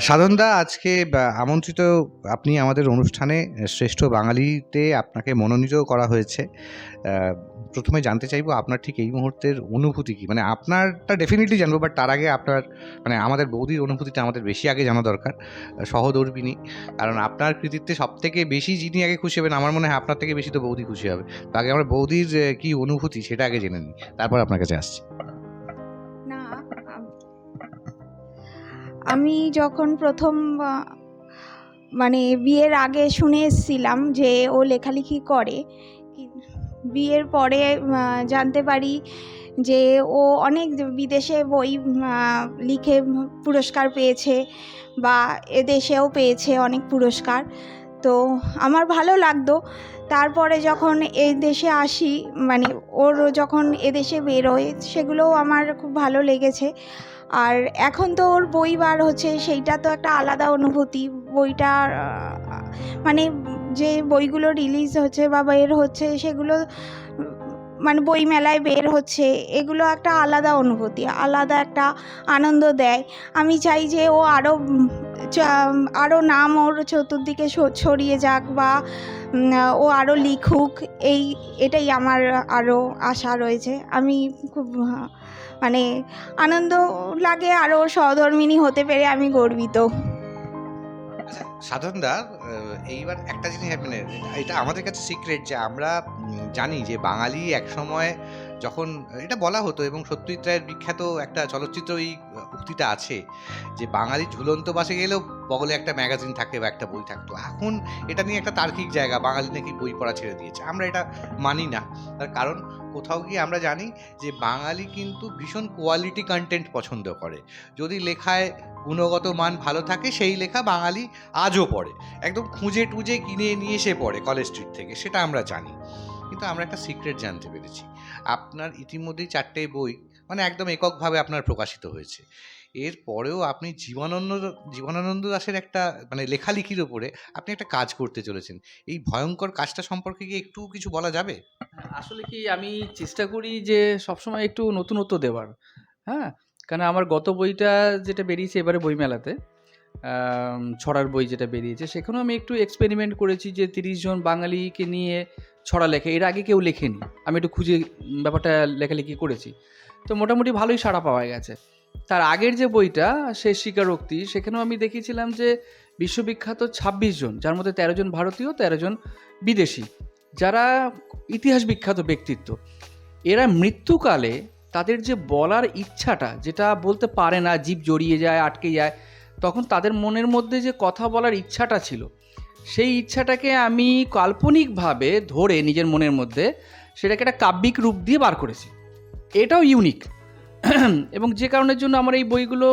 সাধনদা আজকে আমন্ত্রিত আপনি আমাদের অনুষ্ঠানে শ্রেষ্ঠ বাঙালিতে আপনাকে মনোনীত করা হয়েছে। প্রথমে জানতে চাইব আপনার ঠিক এই মুহূর্তের অনুভূতি কি? মানে আপনারটা ডেফিনেটলি জানব বাট তার আগে আপনার মানে আমাদের বৌদির অনুভূতিটা আমাদের বেশি আগে জানা দরকার আহ, সহধর্মিনী কারণ আপনার কৃতিত্বে সব থেকে বেশি যিনি আগে খুশি হবেন আমার মনে হয় আপনার থেকে বেশি তো বৌদি খুশি হবে। তো আগে আমরা বৌদির কি অনুভূতি সেটা আগে জেনে নিই। তারপর আপনার কাছে আসছি। আমি যখন প্রথম মানে বিয়ের আগে শুনে এসেছিলাম যে ও লেখালেখি করে বিয়ের পরে জানতে পারি যে ও অনেক বিদেশে বই লিখে পুরস্কার পেয়েছে বা এদেশেও পেয়েছে অনেক পুরস্কার। তো আমার ভালো লাগতো। তারপরে যখন এই দেশে আসি মানে ওর যখন এদেশে বেরোয়, সেগুলোও আমার খুব ভালো লেগেছে। আর এখন তো ওর বই বার হচ্ছে, সেইটা তো একটা আলাদা অনুভূতি। বইটা মানে যে বইগুলো রিলিজ হচ্ছে বা বের হচ্ছে, সেগুলো মানে বই মেলায় বের হচ্ছে, এগুলো একটা আলাদা অনুভূতি, আলাদা একটা আনন্দ দেয়। আমি চাই যে ও আরও আরও নাম ওর চতুর্দিকে ছড়িয়ে যাক বা ও আরও লিখুক, এই, এটাই আমার আরও আশা রয়েছে। আমি খুব মানে আনন্দ লাগে আরও সহধর্মিনী হতে পেরে আমি গর্বিত। সাধনদা এইবার একটা জিনিস মানে এটা আমাদের কাছে সিক্রেট যে আমরা জানি যে বাঙালি একসময় যখন, এটা বলা হতো এবং সত্যজিৎ রায়ের বিখ্যাত একটা চলচ্চিত্র এই উক্তিটা আছে যে বাঙালি ঝুলন্ত বাসে গেলেও বগলে একটা ম্যাগাজিন থাকে বা একটা বই থাকতো। এখন এটা নিয়ে একটা তার্কিক জায়গা, বাঙালি নাকি বই পড়া ছেড়ে দিয়েছে। আমরা এটা মানি না। তার কারণ, কোথাও গিয়ে আমরা জানি যে বাঙালি কিন্তু ভীষণ কোয়ালিটি কন্টেন্ট পছন্দ করে। যদি লেখায় গুণগত মান ভালো থাকে, সেই লেখা বাঙালি আজও পড়ে। একদম খুঁজে টুজে কিনে নিয়ে এসে পড়ে কলেজ স্ট্রিট থেকে, সেটা আমরা জানি। কিন্তু আমরা একটা সিক্রেট জানতে পেরেছি। আপনার ইতিমধ্যেই চারটে বই মানে একদম এককভাবে আপনার প্রকাশিত হয়েছে। এর পরেও আপনি জীবনানন্দ জীবনানন্দ দাশের একটা মানে লেখালেখির ওপরে আপনি একটা কাজ করতে চলেছেন। এই ভয়ঙ্কর কাজটা সম্পর্কে কি একটু কিছু বলা যাবে? আসলে কি আমি চেষ্টা করি যে সবসময় একটু নতুনত্ব দেওয়ার হ্যাঁ? কারণ আমার গত বইটা যেটা বেরিয়েছে এবারে বইমেলাতে ছড়ার বই যেটা বেরিয়েছে, সেখানেও আমি একটু এক্সপেরিমেন্ট করেছি যে তিরিশ জন বাঙালিকে নিয়ে ছড়া লেখে। এর আগে কেউ লেখেনি। আমি একটু খুঁজে ব্যাপারটা লেখালেখি করেছি। তো মোটামুটি ভালোই সাড়া পাওয়া গেছে। তার আগের যে বইটা শেষ স্বীকারোক্তি, সেখানেও আমি দেখিয়েছিলাম যে বিশ্ববিখ্যাত ছাব্বিশ জন, যার মধ্যে তেরো জন ভারতীয়, তেরো জন বিদেশি, যারা ইতিহাস বিখ্যাত ব্যক্তিত্ব। এরা মৃত্যুকালে তাদের যে বলার ইচ্ছাটা, যেটা বলতে পারে না, জীব জড়িয়ে যায়, আটকে যায় তখন তাদের মনের মধ্যে যে কথা বলার ইচ্ছাটা ছিল সেই ইচ্ছাটাকে আমি কাল্পনিকভাবে ধরে নিজের মনের মধ্যে সেটাকে একটা কাব্যিক রূপ দিয়ে বার করেছি। এটাও ইউনিক এবং যে কারণের জন্য আমার এই বইগুলো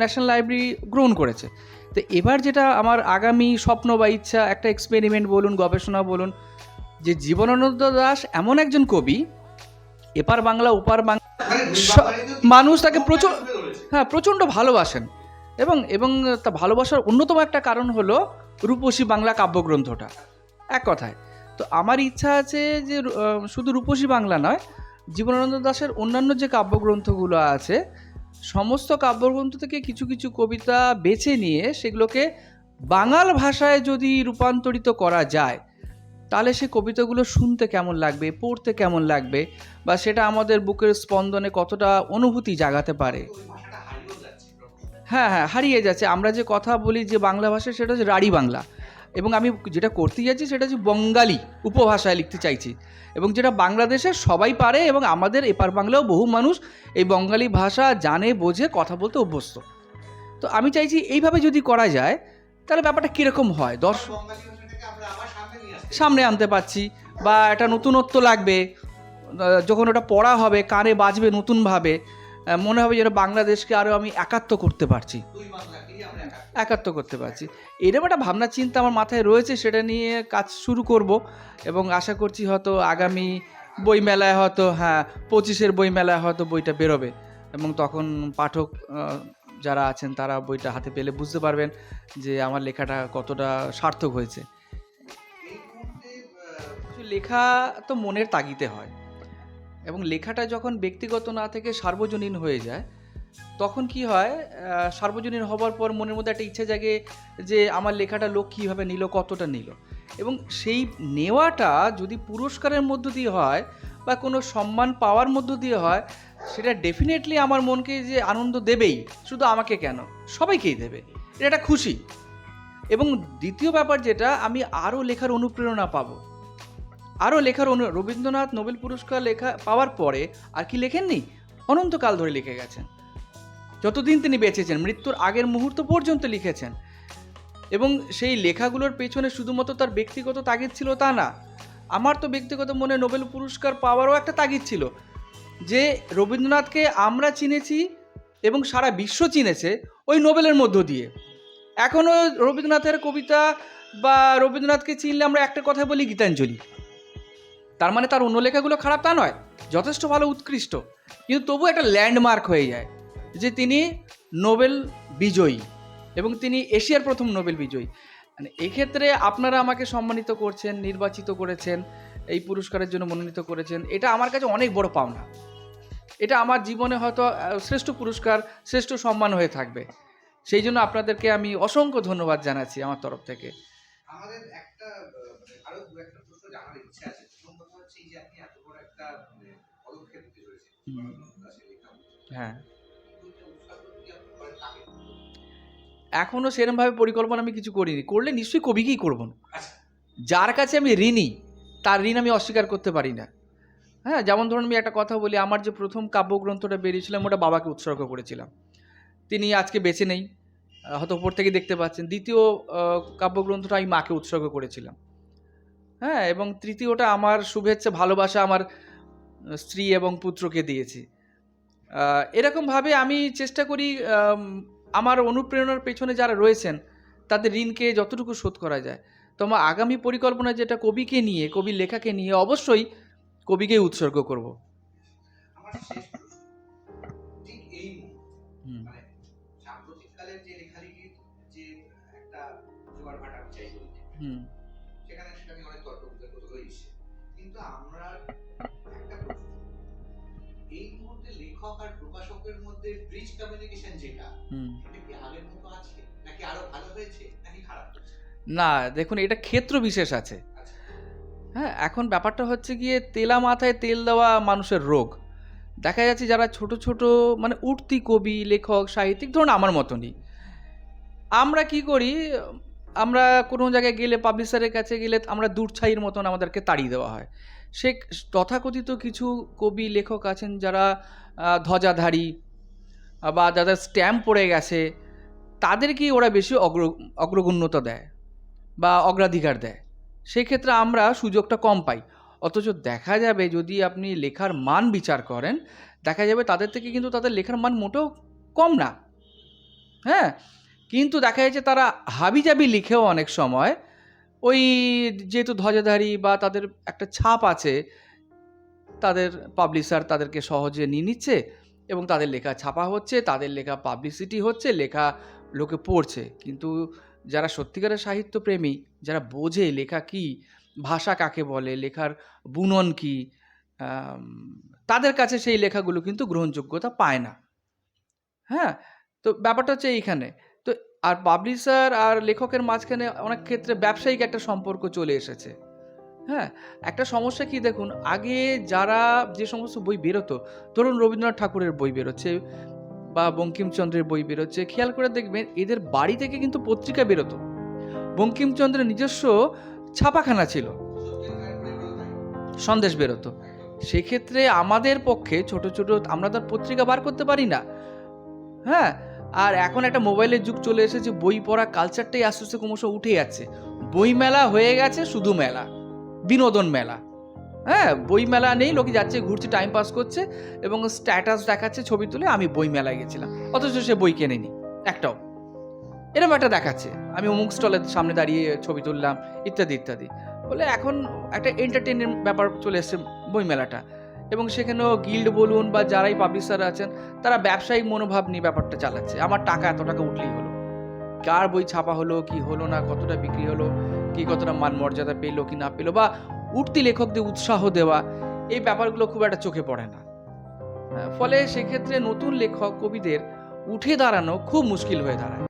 ন্যাশনাল লাইব্রেরি গ্রহণ করেছে। তো এবার যেটা আমার আগামী স্বপ্ন বা ইচ্ছা একটা এক্সপেরিমেন্ট বলুন গবেষণা বলুন যে জীবনানন্দ দাস এমন একজন কবি এপার বাংলা ওপার বাংলা মানুষ তাকে প্রচুর হ্যাঁ প্রচণ্ড ভালোবাসেন। এবং এবং তা ভালোবাসার অন্যতম একটা কারণ হলো রূপসী বাংলা কাব্যগ্রন্থটা। এক কথায়। তো আমার ইচ্ছা আছে যে শুধু রূপসী বাংলা নয়, জীবনানন্দ দাশের অন্যান্য যে কাব্যগ্রন্থগুলো আছে, সমস্ত কাব্যগ্রন্থ থেকে কিছু কিছু কবিতা বেছে নিয়ে সেগুলোকে বাঙাল ভাষায় যদি রূপান্তরিত করা যায়, তাহলে সে কবিতাগুলো শুনতে কেমন লাগবে, পড়তে কেমন লাগবে, বা সেটা আমাদের বুকের স্পন্দনে কতটা অনুভূতি জাগাতে পারে? হ্যাঁ হ্যাঁ হারিয়ে যাচ্ছে। আমরা যে কথা বলি যে বাংলা ভাষা সেটা হচ্ছে রাঢ়ি বাংলা। এবং আমি যেটা করতে যাচ্ছি সেটা হচ্ছে বঙ্গালী উপভাষায় লিখতে চাইছি। এবং যেটা বাংলাদেশে সবাই পারে এবং আমাদের এপার বাংলাও বহু মানুষ এই বঙ্গালী ভাষা জানে বোঝে কথা বলতে অভ্যস্ত। তো আমি চাইছি এইভাবে যদি করা যায় তাহলে ব্যাপারটা কীরকম হয়? দর্শক সামনে আনতে পারছি বা একটা নতুনত্ব লাগবে যখন ওটা পড়া হবে কানে বাজবে নতুনভাবে মনে হবে যেন বাংলাদেশকে আরও আমি একাত্ম করতে পারছি। একাত্ম করতে পারছি। এরকম একটা ভাবনা চিন্তা আমার মাথায় রয়েছে সেটা নিয়ে কাজ শুরু করব এবং আশা করছি হয়তো আগামী বইমেলায় হয়তো হ্যাঁ পঁচিশের বইমেলায় হয়তো বইটা বেরোবে এবং তখন পাঠক যারা আছেন তারা বইটা হাতে পেলে বুঝতে পারবেন যে আমার লেখাটা কতটা সার্থক হয়েছে। লেখা তো মনের তাগিতে হয়। এবং লেখাটা যখন ব্যক্তিগত না থেকে সার্বজনীন হয়ে যায়, তখন কি হয় সার্বজনীন হবার পর মনের মধ্যে একটা ইচ্ছা জাগে যে আমার লেখাটা লোক কীভাবে নিল, কতটা নিল। এবং সেই নেওয়াটা যদি পুরস্কারের মধ্য দিয়ে হয় বা কোনো সম্মান পাওয়ার মধ্য দিয়ে হয়, সেটা ডেফিনেটলি আমার মনকে যে আনন্দ দেবেই, শুধু আমাকে কেন? সবাইকেই দেবে। এটা একটা খুশি। এবং দ্বিতীয় ব্যাপার যেটা, আমি আরও লেখার অনুপ্রেরণা পাবো। আরও লেখার অনু রবীন্দ্রনাথ নোবেল পুরস্কার লেখা পাওয়ার পরে আর কি লেখেননি? অনন্তকাল ধরে লিখে গেছেন। যতদিন তিনি বেঁচেছেন, মৃত্যুর আগের মুহূর্ত পর্যন্ত লিখেছেন। এবং সেই লেখাগুলোর পেছনে শুধুমাত্র তার ব্যক্তিগত তাগিদ ছিল তা না, আমার তো ব্যক্তিগত মনে নোবেল পুরস্কার পাওয়ারও একটা তাগিদ ছিল যে রবীন্দ্রনাথকে আমরা চিনেছি এবং সারা বিশ্ব চিনেছে ওই নোবেলের মধ্য দিয়ে। এখনও রবীন্দ্রনাথের কবিতা বা রবীন্দ্রনাথকে চিনলে আমরা একটা কথা বলি, গীতাঞ্জলি। তার মানে তার অন্য লেখাগুলো খারাপ তা নয়, যথেষ্ট ভালো, উৎকৃষ্ট। কিন্তু তবু একটা ল্যান্ডমার্ক হয়ে যায় যে তিনি নোবেল বিজয়ী এবং তিনি এশিয়ার প্রথম নোবেল বিজয়ী। মানে এক্ষেত্রে আপনারা আমাকে সম্মানিত করছেন, নির্বাচিত করেছেন, এই পুরস্কারের জন্য মনোনীত করেছেন, এটা আমার কাছে অনেক বড় পাওনা। এটা আমার জীবনে হয়তো শ্রেষ্ঠ পুরস্কার, শ্রেষ্ঠ সম্মান হয়ে থাকবে। সেই জন্য আপনাদেরকে আমি অসংখ্য ধন্যবাদ জানাচ্ছি আমার তরফ থেকে। আমাদের একটা মানে আরও একটা প্রশ্ন জানার ইচ্ছা আছে। একটা মানে, পদক্ষেপ নিতে। দাসের হ্যাঁ? এখনও সেরমভাবে পরিকল্পনা আমি কিছু করিনি। করলে নিশ্চয়ই কবিকেই করব? না আচ্ছা। যার কাছে আমি ঋণী তার ঋণ আমি অস্বীকার করতে পারি না। হ্যাঁ যেমন ধরুন আমি একটা কথা বলি আমার যে প্রথম কাব্যগ্রন্থটা বেরিয়েছিলাম ওটা বাবাকে উৎসর্গ করেছিলাম। তিনি আজকে বেঁচে নেই হয়তো উপর থেকে দেখতে পাচ্ছেন। দ্বিতীয় কাব্যগ্রন্থটা আমি মাকে উৎসর্গ করেছিলাম। হ্যাঁ এবং তৃতীয়টা আমার শুভেচ্ছা ভালোবাসা আমার স্ত্রী এবং পুত্রকে দিয়েছি। এরকমভাবে আমি চেষ্টা করি আমার অনুপ্রেরণার পেছনে যারা রয়েছেন তাদের ঋণকে যতটুকু শোধ করা যায়। তো আমার আগামী পরিকল্পনা যেটা কবিকে নিয়ে কবির লেখাকে নিয়ে অবশ্যই কবিকে উৎসর্গ করব। হুম। লেখক আর প্রকাশকের মধ্যে ব্রিজ কমিউনিকেশন যেটা সেটা কি আগের মতো আছে? নাকি আরও ভালো হয়েছে? নাকি খারাপ না দেখুন এটা ক্ষেত্র বিশেষ আছে। আচ্ছা। হ্যাঁ এখন ব্যাপারটা হচ্ছে গিয়ে তেলা মাথায় তেল দেওয়া মানুষের রোগ। দেখা যাচ্ছে যারা ছোট ছোট মানে উঠতি কবি লেখক সাহিত্যিক ধরুন আমার মতনই। আমরা কি করি আমরা কোনো জায়গায় গেলে পাবলিশারের কাছে গেলে আমরা দূর ছাইয়ের মতন আমাদেরকে তাড়িয়ে দেওয়া হয়। সে তথাকথিত কিছু কবি, লেখক আছেন যারা ধ্বজাধারী বা যাদের স্ট্যাম্প পড়ে গেছে তাদেরকেই ওরা বেশি অগ্র, অগ্রগণ্যতা দেয় বা অগ্রাধিকার দেয়? সেই ক্ষেত্রে আমরা সুযোগটা কম পাই। অথচ দেখা যাবে যদি আপনি লেখার মান বিচার করেন, দেখা যাবে তাদের থেকে কিন্তু তাদের লেখার মান মোটেও কম না। হ্যাঁ? কিন্তু দেখা যাচ্ছে তারা হাবিজাবি লিখেও অনেক সময় ওই যেহেতু ধ্বজাধারী বা তাদের একটা ছাপ আছে, তাদের পাবলিশার তাদেরকে সহজে নিয়ে নিচ্ছে এবং তাদের লেখা ছাপা হচ্ছে, তাদের লেখা পাবলিসিটি হচ্ছে, লেখা লোকে পড়ছে। কিন্তু যারা সত্যিকারের সাহিত্যপ্রেমী, যারা বোঝে লেখা কি, ভাষা কাকে বলে, লেখার বুনন কি তাদের কাছে সেই লেখাগুলো কিন্তু গ্রহণযোগ্যতা পায় না। হ্যাঁ? তো ব্যাপারটা হচ্ছে এইখানে। আর পাবলিশার আর লেখকের মাঝখানে অনেক ক্ষেত্রে ব্যবসায়িক একটা সম্পর্ক চলে এসেছে। হ্যাঁ একটা সমস্যা কি দেখুন, আগে যারা যে সমস্ত বই বেরোতো, ধরুন রবীন্দ্রনাথ ঠাকুরের বই বেরোচ্ছে বা বঙ্কিমচন্দ্রের বই বেরোচ্ছে, খেয়াল করে দেখবেন এদের বাড়ি থেকে কিন্তু পত্রিকা বেরোতো। বঙ্কিমচন্দ্রের নিজস্ব ছাপাখানা ছিল। সন্দেশ বেরোতো। সেক্ষেত্রে আমাদের পক্ষে ছোট ছোট, আমরা তো আর পত্রিকা বার করতে পারি না। হ্যাঁ আর এখন একটা মোবাইলের যুগ চলে এসেছে, বই পড়া কালচারটাই আস্তে আস্তে ক্রমশ উঠে যাচ্ছে। বই মেলা হয়ে গেছে, শুধু মেলা। বিনোদন মেলা। হ্যাঁ বই মেলা নেই, লোকে যাচ্ছে, ঘুরছে টাইম পাস করছে এবং স্ট্যাটাস দেখাচ্ছে, ছবি তুলে আমি বই মেলায় গেছিলাম। অথচ সে বই কেনেনি, একটাও। এরকম একটা দেখাচ্ছে। আমি অমুক স্টলের সামনে দাঁড়িয়ে ছবি তুললাম, ইত্যাদি ইত্যাদি। বলে এখন একটা এন্টারটেনের ব্যাপার চলে এসছে বইমেলাটা এবং সেখানেও গিল্ড বলুন বা যারাই পাবলিশার আছেন, তারা ব্যবসায়িক মনোভাব নিয়ে ব্যাপারটা চালাচ্ছে। আমার টাকা এত টাকা উঠলেই হলো। কার বই ছাপা হলো, কি হলো না, কতটা বিক্রি হলো, কি কতটা মান মর্যাদা পেল, কি না পেল, বা উঠতি লেখকদের উৎসাহ দেওয়া, এই ব্যাপারগুলো খুব একটা চোখে পড়ে না। ফলে সেক্ষেত্রে নতুন লেখক কবিদের উঠে দাঁড়ানো খুব মুশকিল হয়ে দাঁড়ায়।